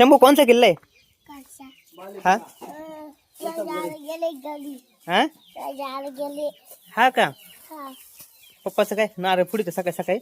शंभू कोणचा किल्ला आहे? कसा हा? हा? गेले. हा का? हा. पप्पाचं काय? नारळ पुढे का सकाळी सकाळी?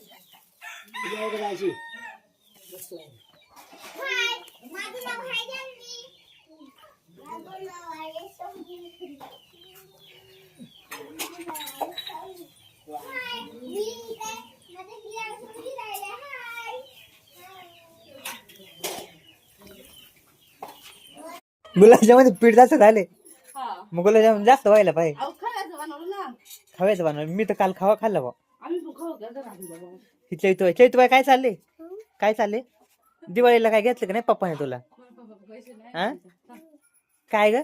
गुलाबजामुन पीठ जास्त झाले. मग गुलाबजामुन जास्त व्हायला पाहिजे. खावायचं बनवायला मी तर काल खावा खाल्ला बा. ही चैतू चैतूबाई काय चालले? काय चालले? दिवाळीला काय घेतलं का नाही पप्पाने तुला? हा? काय ग?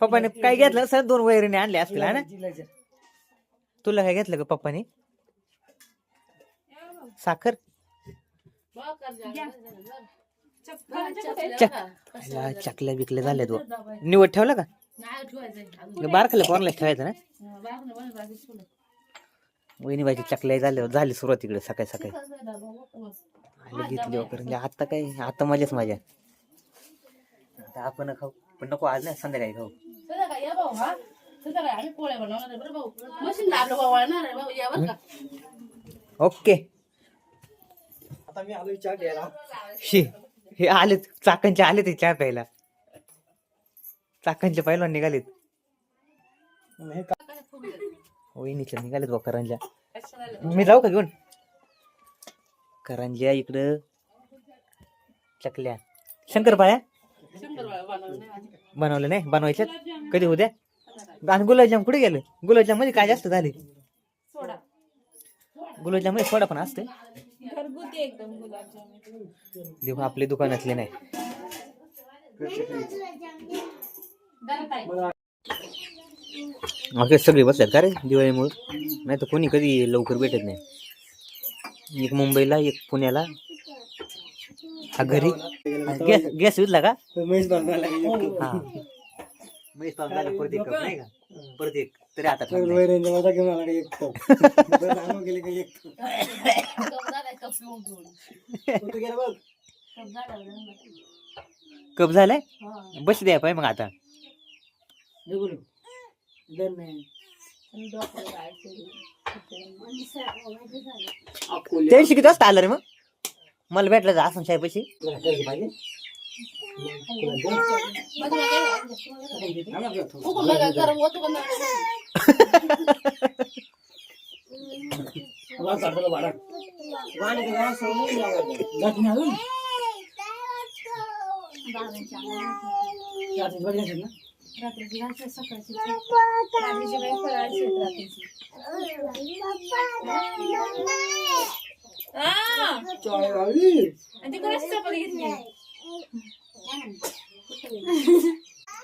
पप्पाने काय घेतलं सर दोन वैरीने आणले असतील हा ना? तुला काय घेतलं का पप्पाने? साखर. चक. चकल्या बिकल्या झाल्या तू. निवड ठेवला का? बारखाल्या पोरला ठेवायचं ना. वहिनी बाईची चकल्या झाल्या झाली सुरुवात इकडे सकाळी सकाळी. आले घेतली वगैरे म्हणजे आता काय? आता मजाच मजा. आता आपण खाऊ. पण नको आज नाही संध्याकाळी खाऊ. संध्याकाळी या भाऊ हा. संध्याकाळी आम्ही पोळ्या बनवणार आहे. बरं भाऊ मशीन आपलं भाऊ वळणार आहे भाऊ या बरं का. ओके. शी. हे आलेच चाकणचे आले ते चहा प्यायला. चाकणचे पहिला निघालेत. वहिनीच्या निघालेत बा करंजा मी जाऊ का घेऊन? करंजा इकडं. चकल्या. शंकर पाया बनवलं नाही? बनवायच्यात? कधी उद्या आणि गुलाबजाम कुठे गेले? गुलाबजाममध्ये काय जास्त झाले? गुलाबजाममध्ये सोडा पण असते घरगुती एकदम गुलाबजामुन. देव आपले दुकानातले नाही. अगे सगळे बसतात का रे दिवाळीमुळे? नाही तर कोणी कधी लवकर भेटत नाही. एक मुंबईला एक पुण्याला. हा घरी. गॅस गॅस विकला का? हा. महेश बाबा झाले परत एक कप नाही का परत एक तरी आता. कप झालाय, कप. कप. कप हा. बस द्या पाहिजे मग आता आणि डॉक्टर जायचं. त्यांशी किती वाजता आलं रे मग मला भेटलं असं होतं का नाही? रात्रीची घालते, सकाळची रात्रीची बाई फराळची रात्रीची. आ! आणि ती कोणाची चपाती घेतली?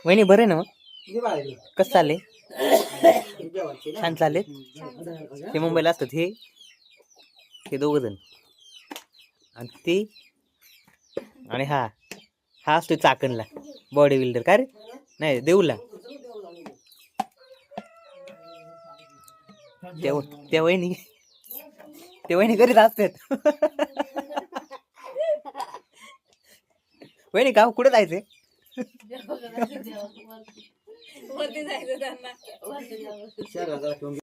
वहिनी बरं ना मग? कसं चालले छान चालले ते मुंबईला असतात हे? हे दोघ जण. आणि ते? आणि हा? हा असतो चाकणला. बॉडी बिल्डर का रे? नाही देऊला. त्या त्या वहिनी त्या वहिनी करीत असतात. वहिनी का कुठे जायचंय? वरती. जायचं त्यांना. जायचं